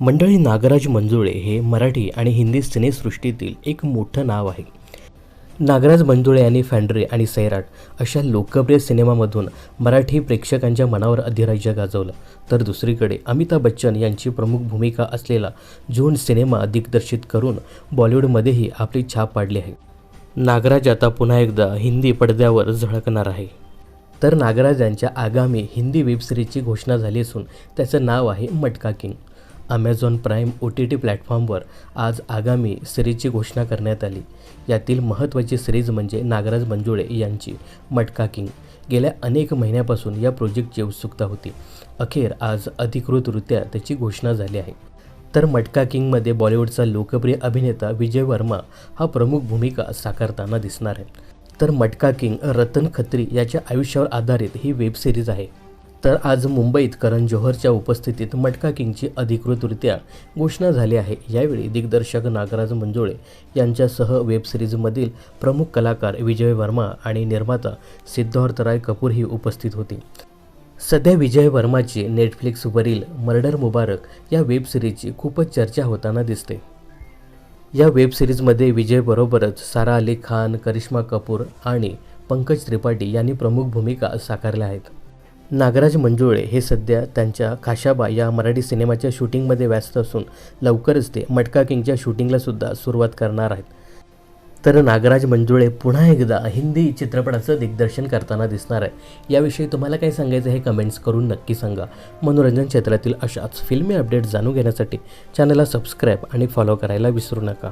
मंडळी नागराज मंजुळे हे मराठी आणि हिंदी सिनेसृष्टीतील एक मोठं नाव आहे. नागराज मंजुळे यांनी फॅन्ड्रे आणि सैराट अशा लोकप्रिय सिनेमामधून मराठी प्रेक्षकांच्या मनावर अधिराज्य गाजवलं. तर दुसरीकडे अमिताभ बच्चन यांची प्रमुख भूमिका असलेला जून सिनेमा दिग्दर्शित करून बॉलिवूडमध्येही आपली छाप पाडली आहे. नागराज आता पुन्हा एकदा हिंदी पडद्यावर झळकणार आहे. तर नागराज यांच्या आगामी हिंदी वेबसिरीजची घोषणा झाली असून त्याचं नाव आहे Matka king. Amazon Prime O T T प्लॅटफॉर्मवर आज आगामी सिरीजची घोषणा करण्यात आली. यातील महत्त्वाची सिरीज म्हणजे नागराज मंजुळे यांची मटका किंग. गेल्या अनेक महिन्यापासून या प्रोजेक्टची उत्सुकता होती. अखेर आज अधिकृतरित्या त्याची घोषणा झाली आहे. तर मटका किंगमध्ये बॉलिवूडचा लोकप्रिय अभिनेता विजय वर्मा हा प्रमुख भूमिका साकारताना दिसणार आहे. तर मटका किंग रतन खत्री याच्या आयुष्यावर आधारित ही वेब सिरीज आहे. तर आज मुंबईत करण जोहरच्या उपस्थितीत मटका किंगची अधिकृतरित्या घोषणा झाली आहे. यावेळी दिग्दर्शक नागराज मंजुळे यांच्यासह वेब सिरीजमधील प्रमुख कलाकार विजय वर्मा आणि निर्माता सिद्धार्थ राय कपूर ही उपस्थित होती. सध्या विजय वर्माची नेटफ्लिक्सवरील मर्डर मुबारक या वेब सिरीजची खूपच चर्चा होताना दिसते. या वेब सिरीजमध्ये विजयबरोबरच सारा अली खान करिश्मा कपूर आणि पंकज त्रिपाठी यांनी प्रमुख भूमिका साकारल्या आहेत. नागराज मंजुळे हे सध्या त्यांच्या खाशाबा या मराठी सिनेमाच्या शूटिंगमध्ये व्यस्त असून लवकरच ते मटका किंगच्या शूटिंगलासुद्धा सुरुवात करणार आहेत. तर नागराज मंजुळे पुन्हा एकदा हिंदी चित्रपटाचं दिग्दर्शन करताना दिसणार आहे. याविषयी तुम्हाला काय सांगायचं हे कमेंट्स करून नक्की सांगा. मनोरंजन क्षेत्रातील अशाच फिल्मी अपडेट जाणून घेण्यासाठी चॅनलला सबस्क्राईब आणि फॉलो करायला विसरू नका.